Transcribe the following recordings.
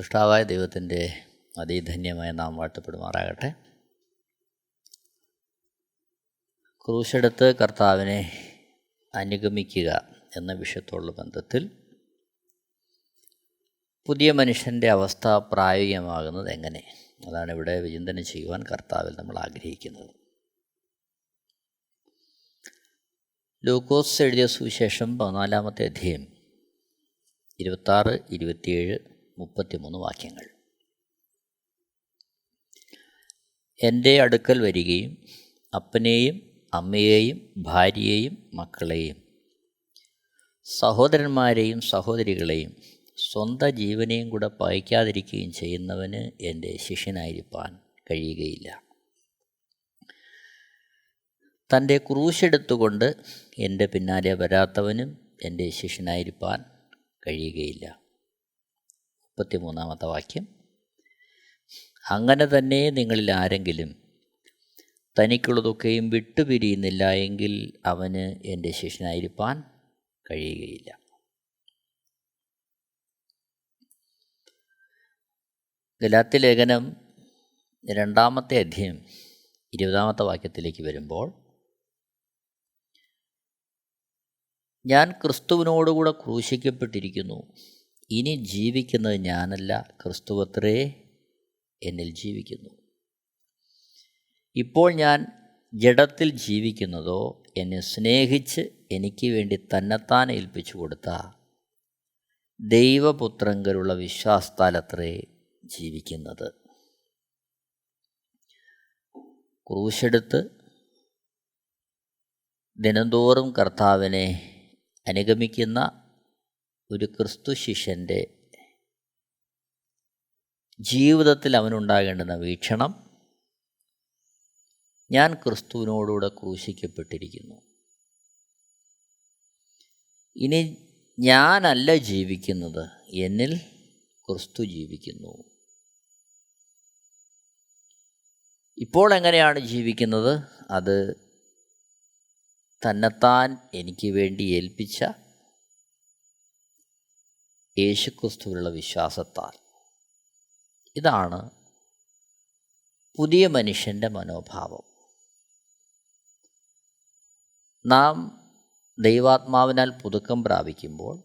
സൃഷ്ടാവായ ദൈവത്തിന്റെ അതിധന്യമായ നാം വാഴ്ത്തപ്പെടുമാറാകട്ടെ. ക്രൂശെടുത്ത് കർത്താവിനെ അനുഗമിക്കുക എന്ന വിഷയത്തോടുള്ള ബന്ധത്തിൽ പുതിയ മനുഷ്യന്റെ അവസ്ഥ പ്രായോഗികമാകുന്നത് എങ്ങനെ? അതാണ് ഇവിടെ വിചിന്തനം ചെയ്യുവാൻ കർത്താവിൽ നമ്മൾ ആഗ്രഹിക്കുന്നത്. ലൂക്കോസ് എഴുതിയ സുവിശേഷം പതിനാലാമത്തെ അധ്യയം ഇരുപത്താറ് ഇരുപത്തിയേഴ് മുപ്പത്തിമൂന്ന് വാക്യങ്ങൾ. എന്റെ അടുക്കൽ വരികയും അപ്പനെയും അമ്മയെയും ഭാര്യയെയും മക്കളെയും സഹോദരന്മാരെയും സഹോദരികളെയും സ്വന്തം ജീവനെയും കൂടെ പായിക്കാതിരിക്കുകയും ചെയ്യുന്നവന് എന്റെ ശിഷ്യനായിരിക്കാൻ കഴിയുകയില്ല. തന്റെ ക്രൂശെടുത്തുകൊണ്ട് എന്റെ പിന്നാലെ വരാത്തവനും എന്റെ ശിഷ്യനായിരിക്കാൻ കഴിയുകയില്ല. മുപ്പത്തിമൂന്നാമത്തെ വാക്യം. അങ്ങനെ തന്നെ നിങ്ങളിൽ ആരെങ്കിലും തനിക്കുള്ളതൊക്കെയും വിട്ടുപിരിയുന്നില്ല എങ്കിൽ അവന് എന്റെ ശിഷ്യനായിരിക്കാൻ കഴിയുകയില്ല. ഗലാത്തി ലേഖനം രണ്ടാമത്തെ അധ്യയം ഇരുപതാമത്തെ വാക്യത്തിലേക്ക് വരുമ്പോൾ ഞാൻ ക്രിസ്തുവിനോടുകൂടെ ക്രൂശിക്കപ്പെട്ടിരിക്കുന്നു. ഇനി ജീവിക്കുന്നത് ഞാനല്ല ക്രിസ്തുവത്രേ എന്നിൽ ജീവിക്കുന്നു. ഇപ്പോൾ ഞാൻ ജഡത്തിൽ ജീവിക്കുന്നതോ എന്നെ സ്നേഹിച്ച് എനിക്ക് വേണ്ടി തന്നെത്താൻ ഏൽപ്പിച്ചു കൊടുത്ത ദൈവപുത്രങ്കരുള്ള വിശ്വാസത്താലത്രേ ജീവിക്കുന്നത്. ക്രൂശെടുത്ത് ദിനംതോറും കർത്താവിനെ അനുഗമിക്കുന്ന ഒരു ക്രിസ്തു ശിഷ്യന്റെ ജീവിതത്തിൽ അവനുണ്ടാകേണ്ടുന്ന വീക്ഷണം ഞാൻ ക്രിസ്തുവിനോടുകൂടെ ക്രൂശിക്കപ്പെട്ടിരിക്കുന്നു. ഇനി ഞാനല്ല ജീവിക്കുന്നത് എന്നിൽ ക്രിസ്തു ജീവിക്കുന്നു. ഇപ്പോൾ എങ്ങനെയാണ് ജീവിക്കുന്നത്? അത് തന്നെത്താൻ എനിക്ക് വേണ്ടി ഏൽപ്പിച്ച യേശുക്രിസ്തുവിലുള്ള വിശ്വാസത്താൽ. ഇതാണ് പുതിയ മനുഷ്യന്റെ മനോഭാവം. നാം ദൈവാത്മാവിനാൽ പുതുക്കം പ്രാപിക്കുമ്പോൾ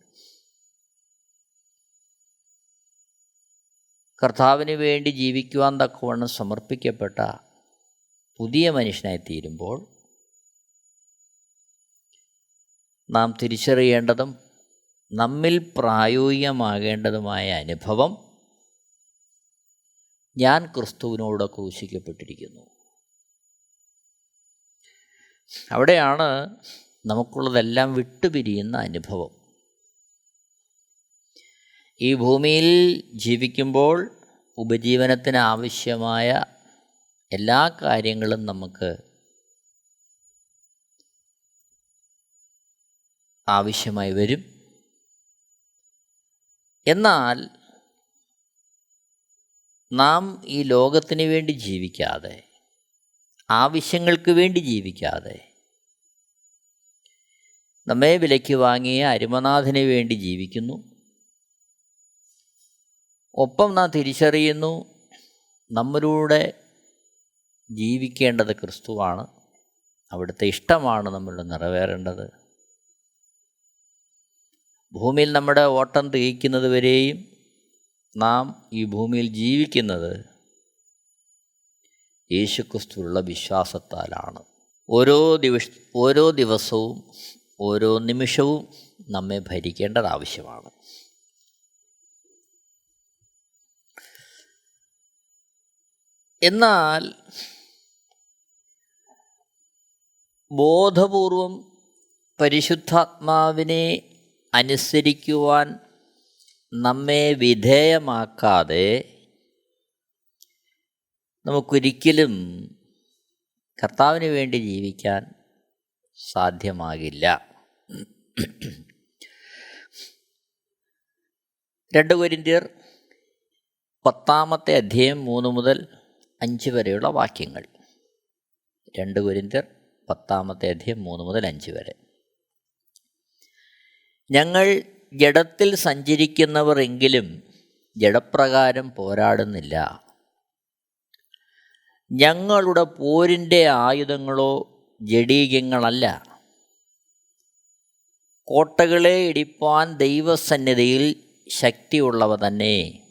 കർത്താവിന് വേണ്ടി ജീവിക്കുവാൻ തക്കവണ്ണം സമർപ്പിക്കപ്പെട്ട പുതിയ മനുഷ്യനായി തീരുമ്പോൾ നാം തിരിച്ചറിയേണ്ടതും നമ്മിൽ പ്രായോഗികമാകേണ്ടതുമായ അനുഭവം ഞാൻ ക്രിസ്തുവിനോട് ക്രൂശിക്കപ്പെട്ടിരിക്കുന്നു. അവിടെയാണ് നമുക്കുള്ളതെല്ലാം വിട്ടുപിരിയുന്ന അനുഭവം. ഈ ഭൂമിയിൽ ജീവിക്കുമ്പോൾ ഉപജീവനത്തിന് ആവശ്യമായ എല്ലാ കാര്യങ്ങളും നമുക്ക് ആവശ്യമായി വരും. എന്നാൽ നാം ഈ ലോകത്തിന് വേണ്ടി ജീവിക്കാതെ ആവശ്യങ്ങൾക്ക് വേണ്ടി ജീവിക്കാതെ നമ്മെ വിലയ്ക്ക് വാങ്ങിയ അരുമനാഥന് വേണ്ടി ജീവിക്കുന്നു. ഒപ്പം നാം തിരിച്ചറിയുന്നു നമ്മളിലൂടെ ജീവിക്കേണ്ടത് ക്രിസ്തുവാണ്. അവിടുത്തെ ഇഷ്ടമാണ് നമ്മളുടെ നിറവേറേണ്ടത്. ഭൂമിയിൽ നമ്മുടെ ഓട്ടം തികയ്ക്കുന്നത് വരെയും നാം ഈ ഭൂമിയിൽ ജീവിക്കുന്നത് യേശുക്രിസ്തുവിലുള്ള വിശ്വാസത്താലാണ്. ഓരോ ദിവസ ഓരോ ദിവസവും ഓരോ നിമിഷവും നമ്മെ ഭരിക്കേണ്ടത് ആവശ്യമാണ്. എന്നാൽ ബോധപൂർവം പരിശുദ്ധാത്മാവിനെ അനുസരിക്കുവാൻ നമ്മെ വിധേയമാക്കാതെ നമുക്കൊരിക്കലും കർത്താവിന് വേണ്ടി ജീവിക്കാൻ സാധ്യമാകില്ല. രണ്ട് കൊരിന്ത്യർ പത്താമത്തെ അധ്യായം മൂന്ന് മുതൽ അഞ്ച് വരെയുള്ള വാക്യങ്ങൾ. രണ്ട് കൊരിന്ത്യർ പത്താമത്തെ അധ്യായം മൂന്ന് മുതൽ അഞ്ച് വരെ. ഞങ്ങൾ ജഡത്തിൽ സഞ്ചരിക്കുന്നവർ എങ്കിലും ജഡപ്രകാരം പോരാടുന്നില്ല. ഞങ്ങളുടെ പോരിന്റെ ആയുധങ്ങളോ ജഡീകങ്ങളല്ല. കോട്ടകളെ ഇടിപ്പാൻ ദൈവസന്നിധിയിൽ ശക്തിയുള്ളവ തന്നെ.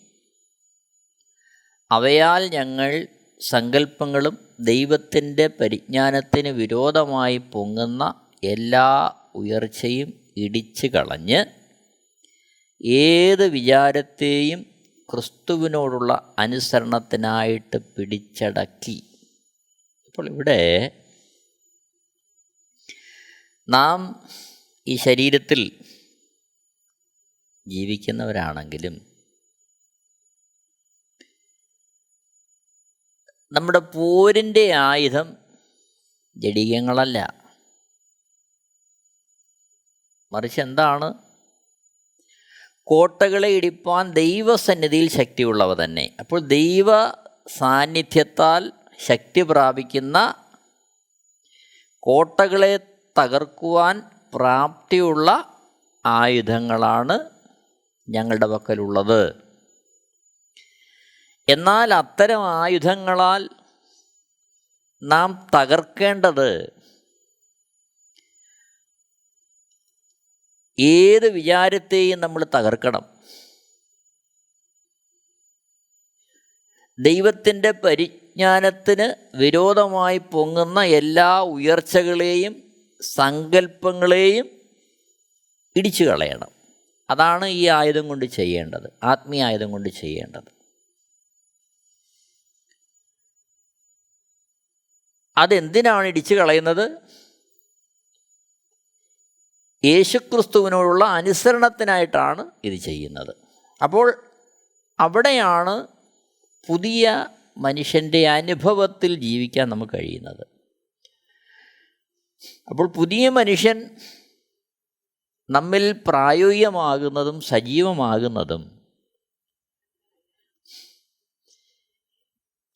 അവയാൽ ഞങ്ങൾ സങ്കല്പങ്ങളും ദൈവത്തിന്റെ പരിജ്ഞാനത്തിന് വിരോധമായി പൊങ്ങുന്ന എല്ലാ ഉയർച്ചയും ഇടിച്ചു കളഞ്ഞ് ഏത് വിചാരത്തെയും ക്രിസ്തുവിനോടുള്ള അനുസരണത്തിനായിട്ട് പിടിച്ചടക്കി. അപ്പോൾ ഇവിടെ നാം ഈ ശരീരത്തിൽ ജീവിക്കുന്നവരാണെങ്കിലും നമ്മുടെ പോരിന്റെ ആയുധം ജഡീയങ്ങളല്ല മറിച്ച് എന്താണ്? കോട്ടകളെ ഇടിപ്പാൻ ദൈവസന്നിധിയിൽ ശക്തിയുള്ളവ തന്നെ. അപ്പോൾ ദൈവ സാന്നിധ്യത്താൽ ശക്തി പ്രാപിക്കുന്ന കോട്ടകളെ തകർക്കുവാൻ പ്രാപ്തിയുള്ള ആയുധങ്ങളാണ് ഞങ്ങളുടെ പക്കലുള്ളത്. എന്നാൽ അത്തരം ആയുധങ്ങളാൽ നാം തകർക്കേണ്ടത് ഏത് വിചാരത്തെയും നമ്മൾ തകർക്കണം. ദൈവത്തിന്റെ പരിജ്ഞാനത്തിന് വിരോധമായി പൊങ്ങുന്ന എല്ലാ ഉയർച്ചകളെയും സങ്കല്പങ്ങളെയും ഇടിച്ചു കളയണം. അതാണ് ഈ ആയുധം കൊണ്ട് ചെയ്യേണ്ടത് ആത്മീയ ആയുധം കൊണ്ട് ചെയ്യേണ്ടത്. അതെന്തിനാണ് ഇടിച്ചു കളയുന്നത്? യേശുക്രിസ്തുവിനോടുള്ള അനുസരണത്തിനായിട്ടാണ് ഇത് ചെയ്യുന്നത്. അപ്പോൾ അവിടെയാണ് പുതിയ മനുഷ്യന്റെ അനുഭവത്തിൽ ജീവിക്കാൻ നമുക്ക് കഴിയുന്നത്. അപ്പോൾ പുതിയ മനുഷ്യൻ നമ്മിൽ പ്രായോഗികമാകുന്നതും സജീവമാകുന്നതും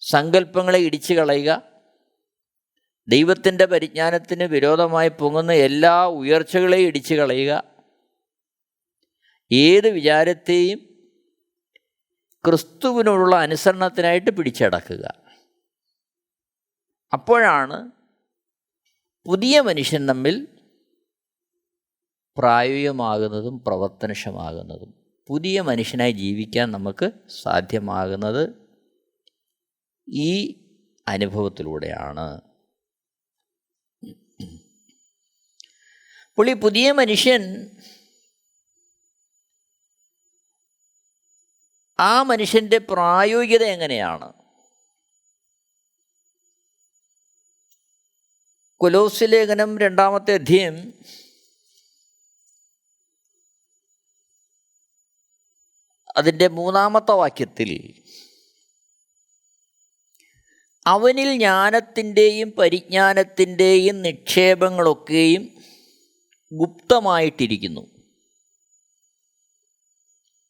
സങ്കല്പങ്ങളെ ഇടിച്ചു കളയുക ദൈവത്തിന്റെ പരിജ്ഞാനത്തിന് വിരോധമായി പൊങ്ങുന്ന എല്ലാ ഉയർച്ചകളെയും ഇടിച്ചു കളയുക. ഏത് വിചാരത്തെയും ക്രിസ്തുവിനോടുള്ള അനുസരണത്തിനായിട്ട് പിടിച്ചടക്കുക. അപ്പോഴാണ് പുതിയ മനുഷ്യൻ തമ്മിൽ പ്രായോഗികമാകുന്നതും പ്രവർത്തനക്ഷമാകുന്നതും പുതിയ മനുഷ്യനായി ജീവിക്കാൻ നമുക്ക് സാധ്യമാകുന്നത് ഈ അനുഭവത്തിലൂടെയാണ്. ഈ പുതിയ മനുഷ്യൻ. ആ മനുഷ്യന്റെ പ്രായോഗികത എങ്ങനെയാണ്? കൊലോസ് ലേഖനം രണ്ടാമത്തെ അധ്യയം. അതിന്റെ മൂന്നാമത്തെ വാക്യത്തിൽ അവനിൽ ജ്ഞാനത്തിന്റെയും പരിജ്ഞാനത്തിന്റെയും നിക്ഷേപങ്ങളൊക്കെയും ഗുപ്തമായിട്ടിരിക്കുന്നു.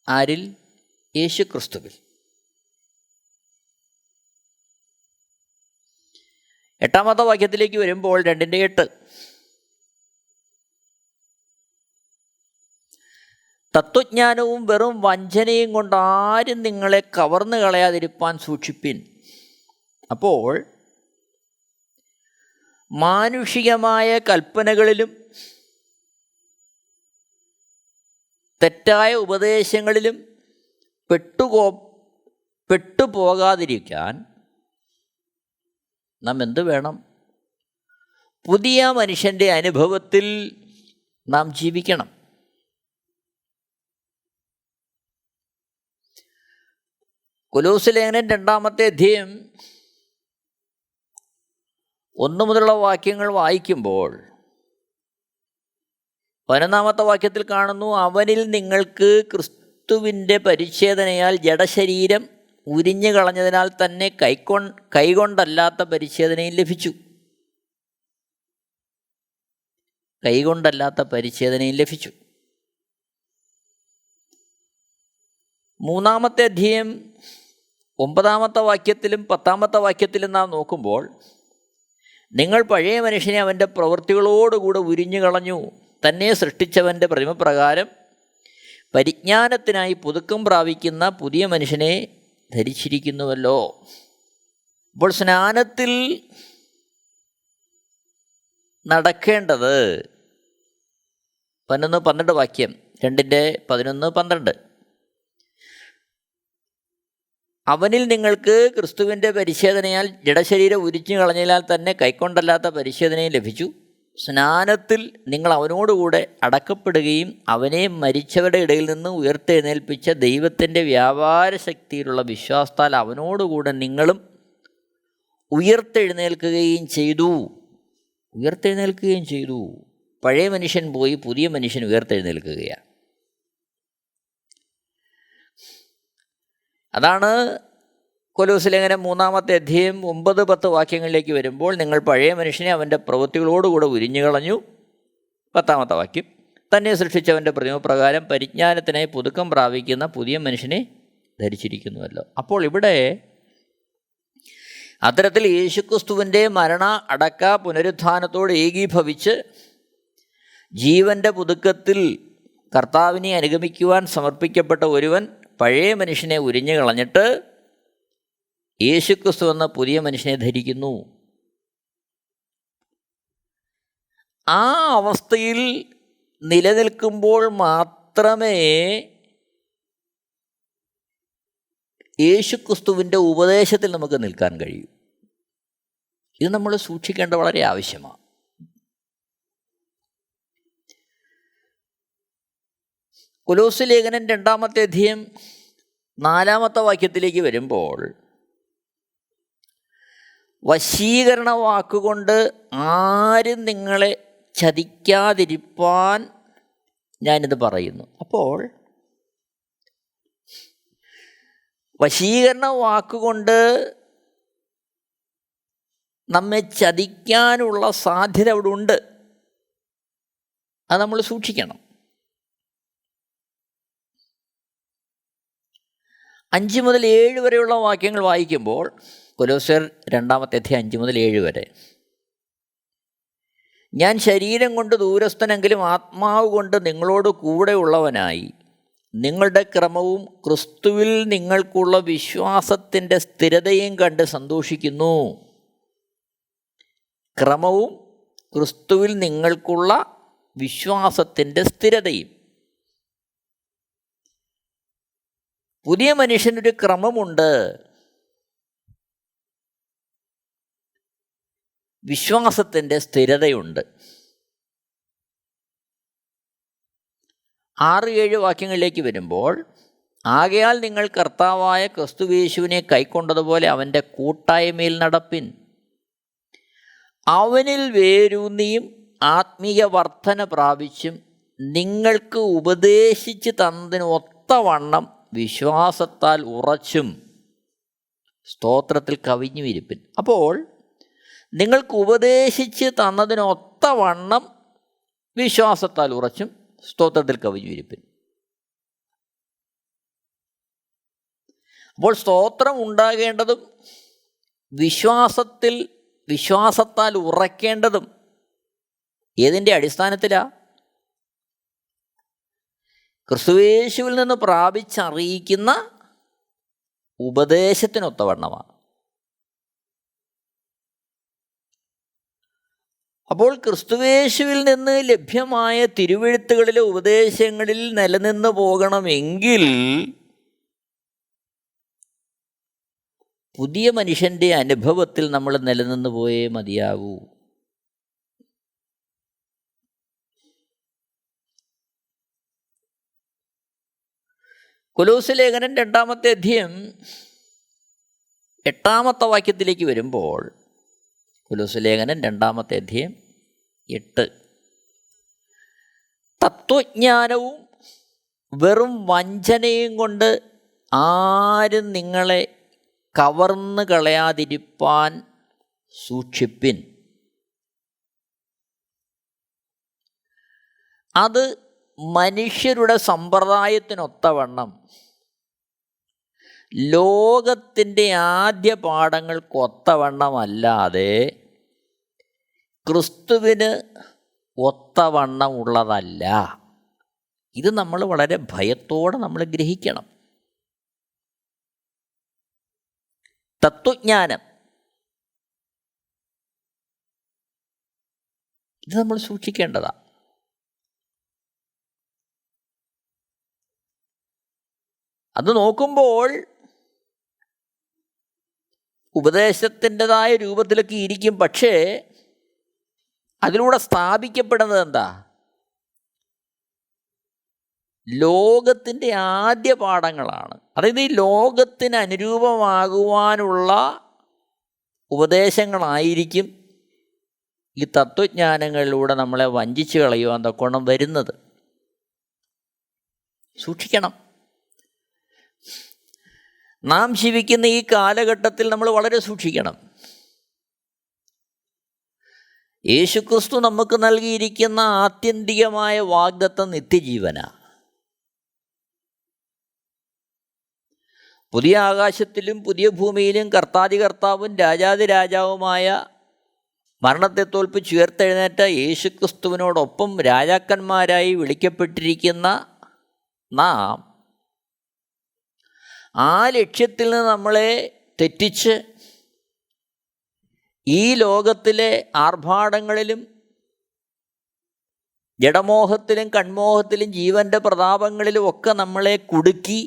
ആരിൽ? യേശുക്രിസ്തുവിൽ. എട്ടാമത്തെ വാക്യത്തിലേക്ക് വരുമ്പോൾ രണ്ടിന്റെ എട്ട്. തത്വജ്ഞാനവും വെറും വഞ്ചനയും കൊണ്ട് ആരും നിങ്ങളെ കവർന്നു കളയാതിരിപ്പാൻ സൂക്ഷിപ്പിൻ. അപ്പോൾ മാനുഷികമായ കൽപ്പനകളിലും തെറ്റായ ഉപദേശങ്ങളിലും പെട്ടുകോ പെട്ടുപോകാതിരിക്കാൻ നാം എന്ത് വേണം? പുതിയ മനുഷ്യന്റെ അനുഭവത്തിൽ നാം ജീവിക്കണം. കൊലൂസ് രണ്ടാമത്തെ അധ്യയം ഒന്നു മുതലുള്ള വാക്യങ്ങൾ വായിക്കുമ്പോൾ പതിനൊന്നാമത്തെ വാക്യത്തിൽ കാണുന്നു അവനിൽ നിങ്ങൾക്ക് ക്രിസ്തുവിന്റെ പരിച്ഛേദനയാൽ ജഡശരീരം ഉരിഞ്ഞു കളഞ്ഞതിനാൽ തന്നെ കൈക്കൊ കൈകൊണ്ടല്ലാത്ത പരിച്ഛേദനയും ലഭിച്ചു. കൈകൊണ്ടല്ലാത്ത പരിച്ഛേദനയും ലഭിച്ചു. മൂന്നാമത്തെ അധ്യയം ഒമ്പതാമത്തെ വാക്യത്തിലും പത്താമത്തെ വാക്യത്തിലും നാം നോക്കുമ്പോൾ നിങ്ങൾ പഴയ മനുഷ്യനെ അവന്റെ പ്രവൃത്തികളോടുകൂടെ ഉരിഞ്ഞു കളഞ്ഞു. തന്നെ സൃഷ്ടിച്ചവന്റെ പ്രതിമപ്രകാരം പരിജ്ഞാനത്തിനായി പുതുക്കം പ്രാപിക്കുന്ന പുതിയ മനുഷ്യനെ ധരിച്ചിരിക്കുന്നുവല്ലോ. അപ്പോൾ സ്നാനത്തിൽ നടക്കേണ്ടത് പതിനൊന്ന് പന്ത്രണ്ട് വാക്യം രണ്ടിന്റെ പതിനൊന്ന് പന്ത്രണ്ട്. അവനിൽ നിങ്ങൾക്ക് ക്രിസ്തുവിന്റെ പരിശോധനയാൽ ജഡശരീരം ഉരിച്ചു കളഞ്ഞാൽ തന്നെ കൈക്കൊണ്ടല്ലാത്ത പരിശോധനയും ലഭിച്ചു. സ്നാനത്തിൽ നിങ്ങൾ അവനോടുകൂടെ അടക്കപ്പെടുകയും അവനെ മരിച്ചവരുടെ ഇടയിൽ നിന്ന് ഉയർത്തെഴുന്നേൽപ്പിച്ച ദൈവത്തിന്റെ വ്യാപാര ശക്തിയിലുള്ള വിശ്വാസത്താൽ അവനോടുകൂടെ നിങ്ങളും ഉയർത്തെഴുന്നേൽക്കുകയും ചെയ്തു. ഉയർത്തെഴുന്നേൽക്കുകയും ചെയ്തു. പഴയ മനുഷ്യൻ പോയി പുതിയ മനുഷ്യൻ ഉയർത്തെഴുന്നേൽക്കുകയാണ്. അതാണ് കൊലൂസിലേഖനം മൂന്നാമത്തെ അധ്യയം ഒമ്പത് പത്ത് വാക്യങ്ങളിലേക്ക് വരുമ്പോൾ നിങ്ങൾ പഴയ മനുഷ്യനെ അവന്റെ പ്രവൃത്തികളോടുകൂടെ ഉരിഞ്ഞുകളഞ്ഞു പത്താമത്തെ വാക്യം. തന്നെ സൃഷ്ടിച്ചവന്റെ പ്രതിമപ്രകാരം പരിജ്ഞാനത്തിനായി പുതുക്കം പ്രാപിക്കുന്ന പുതിയ മനുഷ്യനെ ധരിച്ചിരിക്കുന്നുവല്ലോ. അപ്പോൾ ഇവിടെ അത്തരത്തിൽ യേശുക്രിസ്തുവിന്റെ മരണ അടക്ക പുനരുത്ഥാനത്തോട് ഏകീഭവിച്ച് ജീവന്റെ പുതുക്കത്തിൽ കർത്താവിനെ അനുഗമിക്കുവാൻ സമർപ്പിക്കപ്പെട്ട ഒരുവൻ പഴയ മനുഷ്യനെ ഉരിഞ്ഞു കളഞ്ഞിട്ട് യേശുക്രിസ്തു എന്ന പുതിയ മനുഷ്യനെ ധരിക്കുന്നു. ആ അവസ്ഥയിൽ നിലനിൽക്കുമ്പോൾ മാത്രമേ യേശുക്രിസ്തുവിന്റെ ഉപദേശത്തിൽ നമുക്ക് നിൽക്കാൻ കഴിയൂ. ഇത് നമ്മൾ സൂക്ഷിക്കേണ്ട വളരെ ആവശ്യമാണ്. കുലോസ് ലേഖനൻ രണ്ടാമത്തെ അധ്യയം നാലാമത്തെ വാക്യത്തിലേക്ക് വരുമ്പോൾ വശീകരണ വാക്കുകൊണ്ട് ആരും നിങ്ങളെ ചതിക്കാതിരിപ്പാൻ ഞാനിത് പറയുന്നു. അപ്പോൾ വശീകരണ വാക്കുകൊണ്ട് നമ്മെ ചതിക്കാനുള്ള സാധ്യത അവിടെ ഉണ്ട് അത് നമ്മൾ സൂക്ഷിക്കണം. അഞ്ച് മുതൽ ഏഴ് വരെയുള്ള വാക്യങ്ങൾ വായിക്കുമ്പോൾ കൊലോസർ രണ്ടാമത്തെ അധ്യായം അഞ്ച് മുതൽ ഏഴ് വരെ. ഞാൻ ശരീരം കൊണ്ട് ദൂരസ്ഥനെങ്കിലും ആത്മാവ് കൊണ്ട് നിങ്ങളോട് കൂടെയുള്ളവനായി നിങ്ങളുടെ ക്രമവും ക്രിസ്തുവിൽ നിങ്ങൾക്കുള്ള വിശ്വാസത്തിന്റെ സ്ഥിരതയും കണ്ട് സന്തോഷിക്കുന്നു. ക്രമവും ക്രിസ്തുവിൽ നിങ്ങൾക്കുള്ള വിശ്വാസത്തിന്റെ സ്ഥിരതയും. പുതിയ മനുഷ്യനൊരു ക്രമമുണ്ട്. വിശ്വാസത്തിന്റെ സ്ഥിരതയുണ്ട്. ആറ് ഏഴ് വാക്യങ്ങളിലേക്ക് വരുമ്പോൾ ആകയാൽ നിങ്ങൾ കർത്താവായ ക്രിസ്തുവേശുവിനെ കൈക്കൊണ്ടതുപോലെ അവന്റെ കൂട്ടായ്മയിൽ നടപ്പിൻ. അവനിൽ വേരൂന്നിയും ആത്മീയ വർധന പ്രാപിച്ചും നിങ്ങൾക്ക് ഉപദേശിച്ച് തന്നതിന് ഒത്തവണ്ണം വിശ്വാസത്താൽ ഉറച്ചും സ്തോത്രത്തിൽ കവിഞ്ഞു ഇരിപ്പിൻ അപ്പോൾ നിങ്ങൾക്ക് ഉപദേശിച്ച് തന്നതിനൊത്തവണ്ണം വിശ്വാസത്താൽ ഉറച്ചും സ്തോത്രത്തിൽ കവിഞ്ഞു ഇരിപ്പിൻ അപ്പോൾ സ്തോത്രം ഉണ്ടാകേണ്ടതും വിശ്വാസത്തിൽ വിശ്വാസത്താൽ ഉറക്കേണ്ടതും ഏതിന്റെ അടിസ്ഥാനത്തിലാണ് ക്രിസ്തുവേശുവിൽ നിന്ന് പ്രാപിച്ചറിയിക്കുന്ന ഉപദേശത്തിനൊത്തവണ്ണമാണ്. അപ്പോൾ ക്രിസ്തുവേശുവിൽ നിന്ന് ലഭ്യമായ തിരുവെഴുത്തുകളിലെ ഉപദേശങ്ങളിൽ നിലനിന്ന് പോകണമെങ്കിൽ പുതിയ മനുഷ്യന്റെ അനുഭവത്തിൽ നമ്മൾ നിലനിന്ന് പോയേ മതിയാകൂ കൊലൂസ് ലേഖനം രണ്ടാമത്തെ അധ്യയം എട്ടാമത്തെ വാക്യത്തിലേക്ക് വരുമ്പോൾ കൊലൂസ് ലേഖനം രണ്ടാമത്തെ അധ്യയം എട്ട്. തത്വജ്ഞാനവും വെറും വഞ്ചനയും കൊണ്ട് ആരും നിങ്ങളെ കവർന്നു കളയാതിരിപ്പാൻ സൂക്ഷിപ്പിൻ. അത് മനുഷ്യരുടെ സമ്പ്രദായത്തിനൊത്തവണ്ണം ലോകത്തിന്റെ ആദ്യ പാഠങ്ങൾക്കൊത്തവണ്ണമല്ലാതെ ക്രിസ്തുവിന് ഒത്തവണ്ണം ഉള്ളതല്ല. ഇത് നമ്മൾ വളരെ ഭയത്തോടെ നമ്മൾ ഗ്രഹിക്കണം. തത്വജ്ഞാനം. ഇത് നമ്മൾ സൂക്ഷിക്കേണ്ടതാണ് അത് നോക്കുമ്പോൾ ഉപദേശത്തിന്റെതായ രൂപത്തിലൊക്കെ ഇരിക്കും. പക്ഷേ അതിലൂടെ സ്ഥാപിക്കപ്പെടുന്നത് എന്താ? ലോകത്തിന്റെ ആദ്യ പാഠങ്ങളാണ്. അതായത് ഈ ലോകത്തിന് അനുരൂപമാകുവാനുള്ള ഉപദേശങ്ങളായിരിക്കും ഈ തത്വജ്ഞാനങ്ങളിലൂടെ നമ്മളെ വഞ്ചിച്ച് കളയുവാൻ തക്കോണം വരുന്നത്. സൂക്ഷിക്കണം. നാം ജീവിക്കുന്ന ഈ കാലഘട്ടത്തിൽ നമ്മൾ വളരെ സൂക്ഷിക്കണം. യേശുക്രിസ്തു നമുക്ക് നൽകിയിരിക്കുന്ന ആത്യന്തികമായ വാഗ്ദത്തം നിത്യജീവന. പുതിയ ആകാശത്തിലും പുതിയ ഭൂമിയിലും കർത്താതി കർത്താവും രാജാതി രാജാവുമായ മരണത്തെ തോൽപ്പിച്ച് ഉയർത്തെഴുന്നേറ്റ യേശുക്രിസ്തുവിനോടൊപ്പം രാജാക്കന്മാരായി വിളിക്കപ്പെട്ടിരിക്കുന്ന നാം ആ ലക്ഷ്യത്തിൽ നിന്ന് നമ്മളെ തെറ്റിച്ച് ഈ ലോകത്തിലെ ആർഭാടങ്ങളിലും ജഡമോഹത്തിലും കൺമോഹത്തിലും ജീവന്റെ പ്രതാപങ്ങളിലും ഒക്കെ നമ്മളെ കുടുക്കി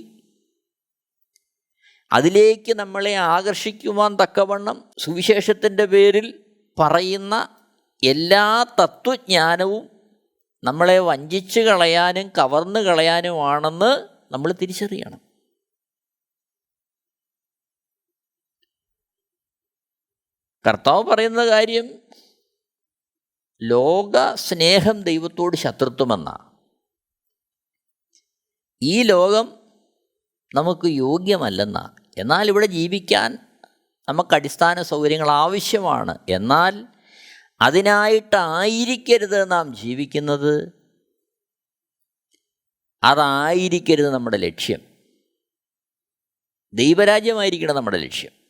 അതിലേക്ക് നമ്മളെ ആകർഷിക്കുവാൻ തക്കവണ്ണം സുവിശേഷത്തിന്റെ പേരിൽ പറയുന്ന എല്ലാ തത്വജ്ഞാനവും നമ്മളെ വഞ്ചിച്ച് കളയാനും കവർന്നു കളയാനുമാണെന്ന് നമ്മൾ തിരിച്ചറിയണം. കർത്താവ് പറയുന്ന കാര്യം ലോക സ്നേഹം ദൈവത്തോട് ശത്രുത്വമെന്ന. ഈ ലോകം നമുക്ക് യോഗ്യമല്ലെന്ന. എന്നാൽ ഇവിടെ ജീവിക്കാൻ നമുക്ക് അടിസ്ഥാന സൗകര്യങ്ങൾ ആവശ്യമാണ്. എന്നാൽ അതിനായിട്ടായിരിക്കരുത് നാം ജീവിക്കുന്നത്. അതായിരിക്കരുത് നമ്മുടെ ലക്ഷ്യം. ദൈവരാജ്യമായിരിക്കണം നമ്മുടെ ലക്ഷ്യം.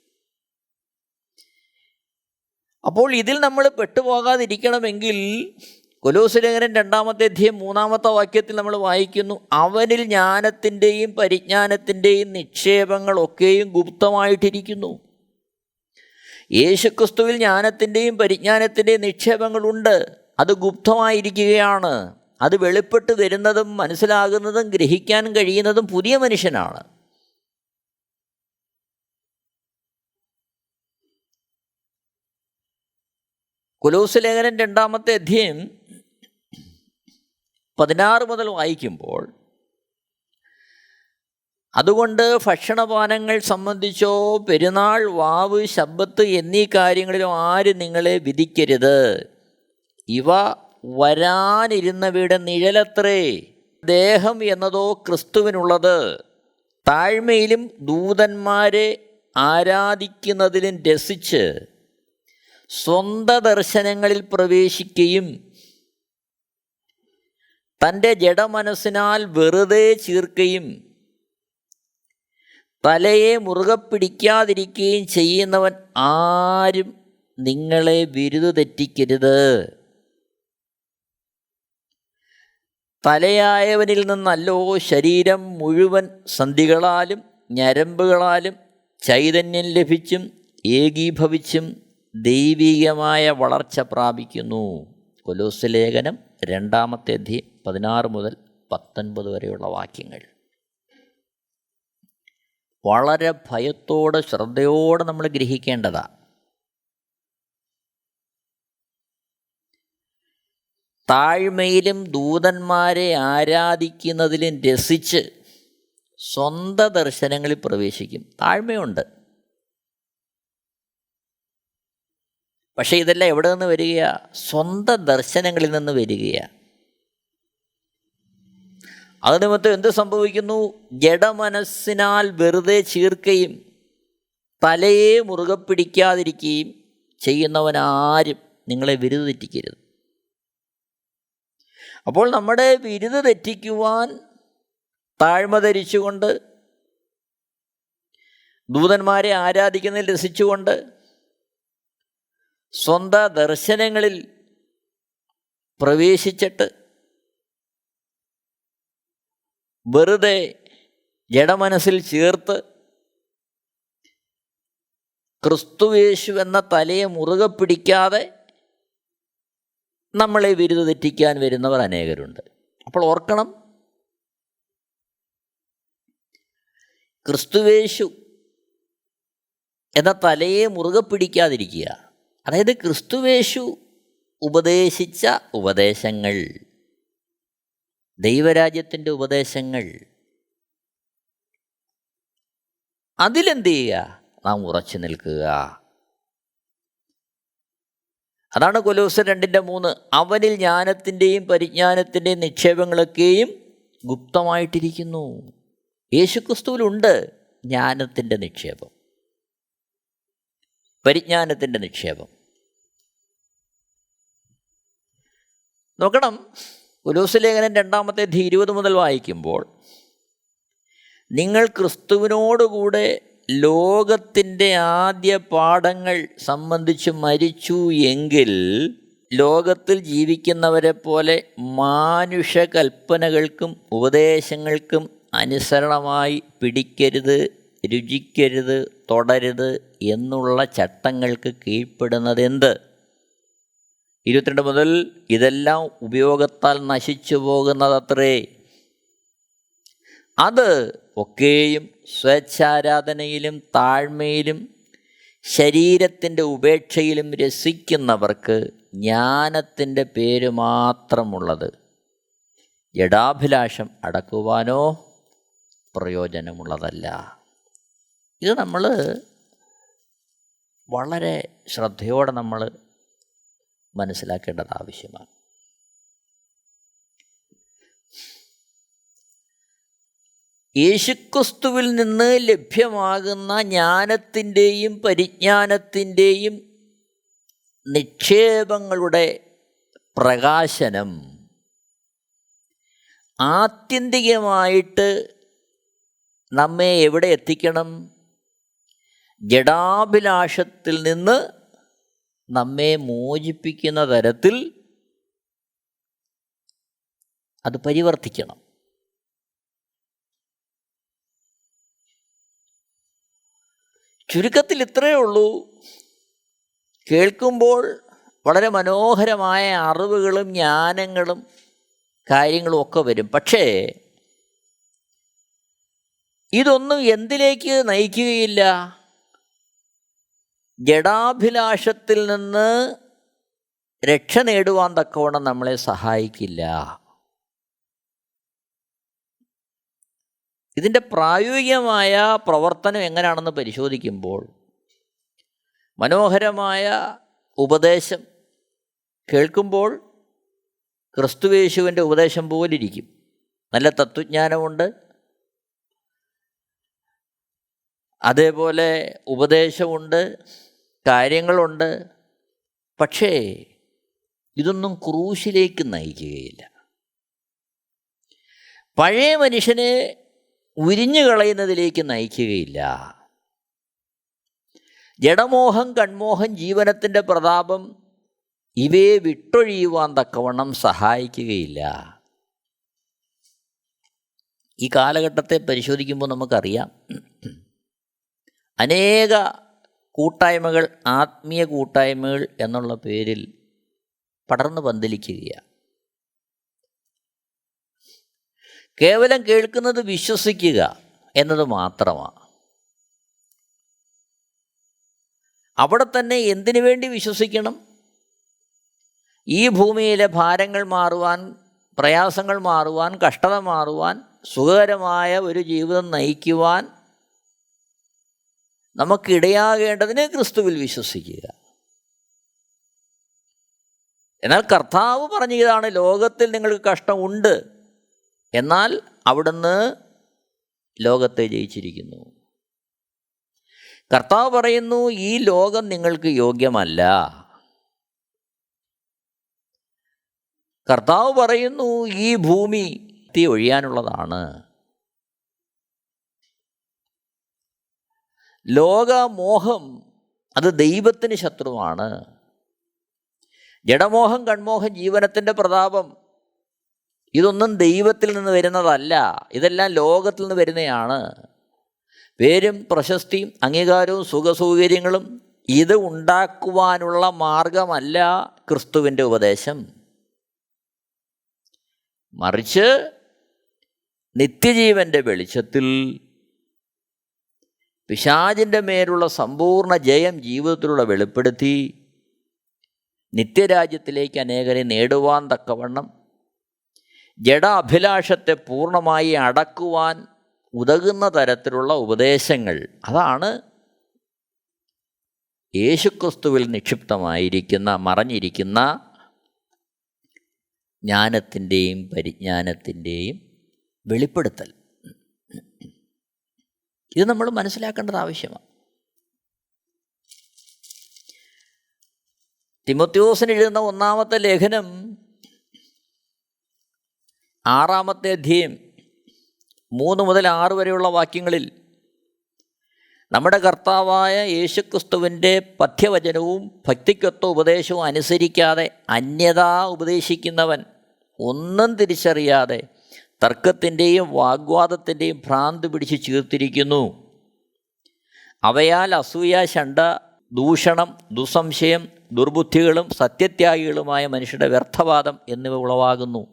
അപ്പോൾ ഇതിൽ നമ്മൾ പെട്ടുപോകാതിരിക്കണമെങ്കിൽ കൊലോസുലേഖനൻ രണ്ടാമത്തെ അധ്യയം മൂന്നാമത്തെ വാക്യത്തിൽ നമ്മൾ വായിക്കുന്നു അവനിൽ ജ്ഞാനത്തിന്റെയും പരിജ്ഞാനത്തിന്റെയും നിക്ഷേപങ്ങളൊക്കെയും ഗുപ്തമായിട്ടിരിക്കുന്നു. യേശുക്രിസ്തുവിൽ ജ്ഞാനത്തിന്റെയും പരിജ്ഞാനത്തിന്റെയും നിക്ഷേപങ്ങളുണ്ട് അത് ഗുപ്തമായിരിക്കുകയാണ്. അത് വെളിപ്പെട്ട് വരുന്നതും മനസ്സിലാകുന്നതും ഗ്രഹിക്കാൻ കഴിയുന്നതും പുതിയ മനുഷ്യനാണ്. കുലൂസ് ലേഖനം രണ്ടാമത്തെ അധ്യയം പതിനാറ് മുതൽ വായിക്കുമ്പോൾ അതുകൊണ്ട് ഭക്ഷണപാനങ്ങൾ സംബന്ധിച്ചോ പെരുന്നാൾ വാവ് ശബ്ബത്ത് എന്നീ കാര്യങ്ങളിലും ആര് നിങ്ങളെ വിധിക്കരുത്? ഇവ വരാനിരുന്നവയുടെ നിഴലത്രേ. ദേഹം എന്നതോ ക്രിസ്തുവിനുള്ളത്. താഴ്മയിലും ദൂതന്മാരെ ആരാധിക്കുന്നതിലും രസിച്ച് സ്വന്ത ദർശനങ്ങളിൽ പ്രവേശിക്കുകയും തന്റെ ജഡമനസ്സിനാൽ വെറുതെ ചീർക്കുകയും തലയെ മുറുകെ പിടിക്കാതിരിക്കുകയും ചെയ്യുന്നവൻ ആരും നിങ്ങളെ ബിരുദ തെറ്റിക്കരുത്. തലയായവനിൽ നിന്നല്ലോ ശരീരം മുഴുവൻ സന്ധികളാലും ഞരമ്പുകളാലും ചൈതന്യം ലഭിച്ചും ഏകീഭവിച്ചും ദൈവികമായ വളർച്ച പ്രാപിക്കുന്നു. കൊലോസ് ലേഖനം രണ്ടാമത്തെ അധ്യയം പതിനാറ് മുതൽ പത്തൊൻപത് വരെയുള്ള വാക്യങ്ങൾ. വളരെ ഭയത്തോടെ ശ്രദ്ധയോടെ നമ്മൾ ഗ്രഹിക്കേണ്ടതാ. താഴ്മയിലും ദൂതന്മാരെ ആരാധിക്കുന്നതിലും രസിച്ച് സ്വന്ത ദർശനങ്ങളിൽ പ്രവേശിക്കും. താഴ്മയുണ്ട്. പക്ഷേ ഇതെല്ലാം എവിടെ നിന്ന് വരികയാ? സ്വന്തം ദർശനങ്ങളിൽ നിന്ന് വരികയാ. അത് നിമിത്തം എന്ത് സംഭവിക്കുന്നു? ജഡമനസ്സിനാൽ വെറുതെ ചീർക്കുകയും തലയെ മുറുകെ പിടിക്കാതിരിക്കുകയും ചെയ്യുന്നവനാരും നിങ്ങളെ വിരുദ തെറ്റിക്കരുത് അപ്പോൾ നമ്മുടെ വിരുദ തെറ്റിക്കുവാൻ താഴ്മ ധരിച്ചുകൊണ്ട് ദൂതന്മാരെ ആരാധിക്കുന്നതിൽ രസിച്ചുകൊണ്ട് സ്വന്ത ദർശനങ്ങളിൽ പ്രവേശിച്ചിട്ട് വെറുതെ ജഡമനസ്സിൽ ചേർത്ത് ക്രിസ്തുവേശു എന്ന തലയെ മുറുകെ പിടിക്കാതെ നമ്മളെ വിരുദ തെറ്റിക്കാൻ വരുന്നവർ അനേകരുണ്ട്. അപ്പോൾ ഓർക്കണം ക്രിസ്തുവേശു എന്ന തലയെ മുറുകെ പിടിക്കാതിരിക്കുക അതായത് ക്രിസ്തുവേശു ഉപദേശിച്ച ഉപദേശങ്ങൾ ദൈവരാജ്യത്തിന്റെ ഉപദേശങ്ങൾ. അതിലെന്ത് ചെയ്യുക നാം ഉറച്ചു നിൽക്കുക. അതാണ് കൊലോസ് രണ്ടിന്റെ മൂന്ന്. അവനിൽ ജ്ഞാനത്തിന്റെയും പരിജ്ഞാനത്തിന്റെയും നിക്ഷേപങ്ങളൊക്കെയും ഗുപ്തമായിട്ടിരിക്കുന്നു. യേശുക്രിസ്തുവിലുണ്ട് ജ്ഞാനത്തിന്റെ നിക്ഷേപം. പരിജ്ഞാനത്തിന്റെ നിക്ഷേപം. നോക്കണം കുലൂസ് ലേഖനം രണ്ടാമത്തെ ഇരുപത് മുതൽ വായിക്കുമ്പോൾ നിങ്ങൾ ക്രിസ്തുവിനോടുകൂടെ ലോകത്തിന്റെ ആദ്യ പാഠങ്ങൾ സംബന്ധിച്ച് മരിച്ചു എങ്കിൽ ലോകത്തിൽ ജീവിക്കുന്നവരെ പോലെ മാനുഷ കൽപ്പനകൾക്കും ഉപദേശങ്ങൾക്കും അനുസരണമായി പിടിക്കരുത് രുചിക്കരുത് തുടരുത് എന്നുള്ള ചട്ടങ്ങൾക്ക് കീഴ്പ്പെടുന്നത് എന്ത് ഇരുപത്തിരണ്ട് മുതൽ ഇതെല്ലാം ഉപയോഗത്താൽ നശിച്ചു പോകുന്നതത്രേ. അത് ഒക്കെയും സ്വേച്ഛാരാധനയിലും താഴ്മയിലും ശരീരത്തിന്റെ ഉപേക്ഷയിലും രസിക്കുന്നവർക്ക് ജ്ഞാനത്തിന്റെ പേര് മാത്രമുള്ളത്. ജഡാഭിലാഷം അടക്കുവാനോ പ്രയോജനമുള്ളതല്ല. ഇത് നമ്മൾ വളരെ ശ്രദ്ധയോടെ നമ്മൾ മനസ്സിലാക്കേണ്ടത് ആവശ്യമാണ്. യേശുക്രിസ്തുവിൽ നിന്ന് ലഭ്യമാകുന്ന ജ്ഞാനത്തിന്റെയും പരിജ്ഞാനത്തിന്റെയും നിക്ഷേപങ്ങളുടെ പ്രകാശനം ആത്യന്തികമായിട്ട് നമ്മെ എവിടെ എത്തിക്കണം? ജഡാഭിലാഷത്തിൽ നിന്ന് നമ്മെ മോചിപ്പിക്കുന്ന തരത്തിൽ അത് പരിവർത്തിക്കണം. ചുരുക്കത്തിൽ ഇത്രയേ ഉള്ളൂ. കേൾക്കുമ്പോൾ വളരെ മനോഹരമായ അറിവുകളും ജ്ഞാനങ്ങളും കാര്യങ്ങളും ഒക്കെ വരും. പക്ഷേ ഇതൊന്നും എന്തിലേക്ക് നയിക്കുകയില്ല? ജഡാഭിലാഷത്തിൽ നിന്ന് രക്ഷ നേടുവാൻ തക്കവണ്ണം നമ്മളെ സഹായിക്കില്ല. ഇതിന്റെ പ്രായോഗികമായ പ്രവർത്തനം എങ്ങനെയാണെന്ന് പരിശോധിക്കുമ്പോൾ മനോഹരമായ ഉപദേശം കേൾക്കുമ്പോൾ ക്രിസ്തുവേശുവിന്റെ ഉപദേശം പോലിരിക്കും. നല്ല തത്വജ്ഞാനമുണ്ട് അതേപോലെ ഉപദേശമുണ്ട് കാര്യങ്ങളുണ്ട്. പക്ഷേ ഇതൊന്നും ക്രൂശിലേക്ക് നയിക്കുകയില്ല. പഴയ മനുഷ്യനെ ഉരിഞ്ഞു കളയുന്നതിലേക്ക് നയിക്കുകയില്ല. ജഡമോഹം കൺമോഹം ജീവനത്തിന്റെ പ്രതാപം ഇവയെ വിട്ടൊഴിയുവാൻ തക്കവണ്ണം സഹായിക്കുകയില്ല. ഈ കാലഘട്ടത്തെ പരിശോധിക്കുമ്പോൾ നമുക്കറിയാം. അനേക കൂട്ടായ്മകൾ ആത്മീയ കൂട്ടായ്മകൾ എന്നുള്ള പേരിൽ പടർന്നു പന്തലിക്കുകയാണ്. കേവലം കേൾക്കുന്നത് വിശ്വസിക്കുക എന്നത് മാത്രമാണ്. അവിടെ തന്നെ എന്തിനു വേണ്ടി വിശ്വസിക്കണം? ഈ ഭൂമിയിലെ ഭാരങ്ങൾ മാറുവാൻ പ്രയാസങ്ങൾ മാറുവാൻ കഷ്ടത മാറുവാൻ സുഖകരമായ ഒരു ജീവിതം നയിക്കുവാൻ നമുക്കിടയാകേണ്ടതിന് ക്രിസ്തുവിൽ വിശ്വസിക്കുക. എന്നാൽ കർത്താവ് പറഞ്ഞതാണ് ലോകത്തിൽ നിങ്ങൾക്ക് കഷ്ടമുണ്ട് എന്നാൽ അവിടുന്ന് ലോകത്തെ ജയിച്ചിരിക്കുന്നു. കർത്താവ് പറയുന്നു ഈ ലോകം നിങ്ങൾക്ക് യോഗ്യമല്ല. കർത്താവ് പറയുന്നു ഈ ഭൂമി തീ ഒഴിയാനുള്ളതാണ്. ലോകമോഹം അത് ദൈവത്തിന് ശത്രുവാണ്. ജഡമോഹം കൺമോഹം ജീവനത്തിന്റെ പ്രതാപം ഇതൊന്നും ദൈവത്തിൽ നിന്ന് വരുന്നതല്ല. ഇതെല്ലാം ലോകത്തിൽ നിന്ന് വരുന്നതാണ് പേരും പ്രശസ്തിയും അംഗീകാരവും സുഖസൗകര്യങ്ങളും ഇത് ഉണ്ടാക്കുവാനുള്ള മാർഗമല്ല ക്രിസ്തുവിന്റെ ഉപദേശം. മറിച്ച് നിത്യജീവന്റെ വെളിച്ചത്തിൽ പിശാചിന്റെ മേലുള്ള സമ്പൂർണ ജയം ജീവിതത്തിലൂടെ വെളിപ്പെടുത്തി. നിത്യരാജ്യത്തിലേക്ക് അനേകരെ നേടുവാൻ തക്കവണ്ണം. ജഡ അഭിലാഷത്തെ പൂർണമായി അടക്കുവാൻ ഉതകുന്ന തരത്തിലുള്ള ഉപദേശങ്ങൾ. അതാണ് യേശുക്രിസ്തുവിൽ നിക്ഷിപ്തമായിരിക്കുന്ന മറഞ്ഞിരിക്കുന്ന ജ്ഞാനത്തിന്റെയും പരിജ്ഞാനത്തിന്റെയും വെളിപ്പെടുത്തൽ. ഇത് നമ്മൾ മനസ്സിലാക്കേണ്ടത് ആവശ്യമാണ്. തിമോത്യോസിന് എഴുതുന്ന ഒന്നാമത്തെ ലേഖനം ആറാമത്തെ അധ്യയം മൂന്ന് മുതൽ ആറ് വരെയുള്ള വാക്യങ്ങളിൽ നമ്മുടെ കർത്താവായ യേശുക്രിസ്തുവിന്റെ പഥ്യവചനവും ഭക്തിക്കൊത്ത ഉപദേശവും അനുസരിക്കാതെ അന്യതാ ഉപദേശിക്കുന്നവൻ ഒന്നും തിരിച്ചറിയാതെ തർക്കത്തിന്റെയും വാഗ്വാദത്തിന്റെയും ഭ്രാന്ത് പിടിച്ച് ചീർത്തിരിക്കുന്നു. അവയാൽ അസൂയ ശണ്ട ദൂഷണം ദുസംശയം ദുർബുദ്ധികളും സത്യത്യാഗികളുമായ മനുഷ്യരുടെ വ്യർത്ഥവാദം എന്നിവ ഉളവാകുന്നു.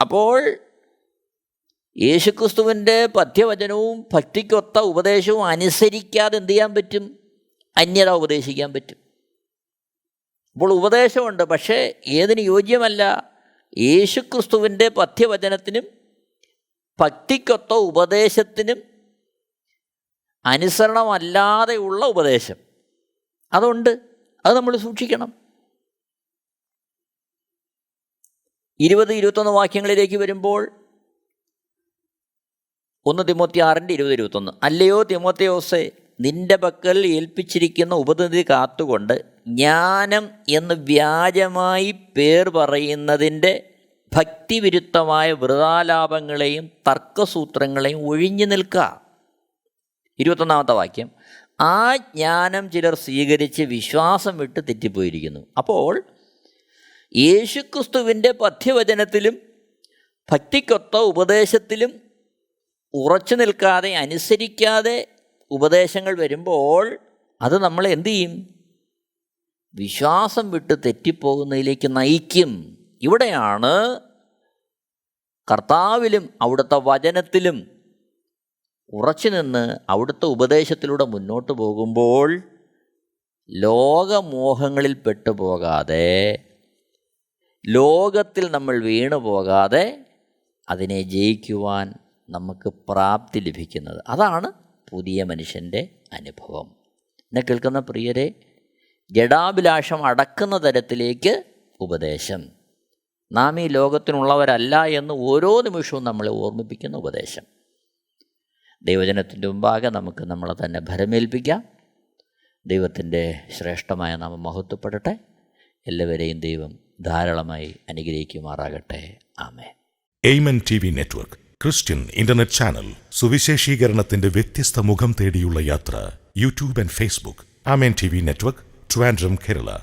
അപ്പോൾ യേശുക്രിസ്തുവിന്റെ പഥ്യവചനവും ഭക്തിക്കൊത്ത ഉപദേശവും അനുസരിക്കാതെ എന്ത് ചെയ്യാൻ പറ്റും? അന്യത ഉപദേശിക്കാൻ പറ്റും. അപ്പോൾ ഉപദേശമുണ്ട് പക്ഷേ ഏതിന് യോജ്യമല്ല? യേശുക്രിസ്തുവിന്റെ പഥ്യവചനത്തിനും ഭക്തിക്കൊത്ത ഉപദേശത്തിനും അനുസരണമല്ലാതെയുള്ള ഉപദേശം. അതുണ്ട്. അത് നമ്മൾ സൂക്ഷിക്കണം. ഇരുപത് ഇരുപത്തൊന്ന് വാക്യങ്ങളിലേക്ക് വരുമ്പോൾ ഒന്ന് തിമോത്തി ആറിന്റെ ഇരുപത് ഇരുപത്തൊന്ന്. അല്ലയോ തിമോത്തിയോസെ നിന്റെ പക്കൽ ഏൽപ്പിച്ചിരിക്കുന്ന ഉപനിധി കാത്തുകൊണ്ട് ജ്ഞാനം എന്ന് വ്യാജമായി പേർ പറയുന്നതിന്റെ ഭക്തിവിരുദ്ധമായ വൃതാലാപങ്ങളെയും തർക്കസൂത്രങ്ങളെയും ഒഴിഞ്ഞു നിൽക്കുക. ഇരുപത്തൊന്നാമത്തെ വാക്യം. ആ ജ്ഞാനം ചിലർ സ്വീകരിച്ച് വിശ്വാസം വിട്ട് തെറ്റിപ്പോയിരിക്കുന്നു. അപ്പോൾ യേശുക്രിസ്തുവിന്റെ പഥ്യവചനത്തിലും ഭക്തിക്കൊത്ത ഉപദേശത്തിലും ഉറച്ചു നിൽക്കാതെ അനുസരിക്കാതെ ഉപദേശങ്ങൾ വരുമ്പോൾ അത് നമ്മൾ എന്തു ചെയ്യും? വിശ്വാസം വിട്ട് തെറ്റിപ്പോകുന്നതിലേക്ക് നയിക്കും. ഇവിടെയാണ് കർത്താവിലും അവിടുത്തെ വചനത്തിലും ഉറച്ചു നിന്ന് അവിടുത്തെ ഉപദേശത്തിലൂടെ മുന്നോട്ട് പോകുമ്പോൾ ലോകമോഹങ്ങളിൽ പെട്ടുപോകാതെ ലോകത്തിൽ നമ്മൾ വീണു പോകാതെ അതിനെ ജയിക്കുവാൻ നമുക്ക് പ്രാപ്തി ലഭിക്കുന്നത്. അതാണ് പുതിയ മനുഷ്യന്റെ അനുഭവം. എന്നെ കേൾക്കുന്ന പ്രിയരെ ജഡാഭിലാഷം അടക്കുന്ന തരത്തിലേക്ക് ഉപദേശം. നാം ഈ ലോകത്തിനുള്ളവരല്ല എന്ന് ഓരോ നിമിഷവും നമ്മളെ ഓർമ്മിപ്പിക്കുന്ന ഉപദേശം. ദൈവജനത്തിന്റെ മുമ്പാകെ നമുക്ക് നമ്മളെ തന്നെ ഭരമേൽപ്പിക്കാം. ദൈവത്തിന്റെ ശ്രേഷ്ഠമായ നാമം മഹത്വപ്പെടട്ടെ. എല്ലാവരെയും ദൈവം ധാരാളമായി അനുഗ്രഹിക്കുമാറാകട്ടെ. ആമേ Amen T V network Christian internet channel സുവിശേഷീകരണത്തിന്റെ വ്യത്യസ്ത മുഖം തേടിയുള്ള യാത്ര YouTube and Facebook. Amen T V network Trivandrum, Kerala.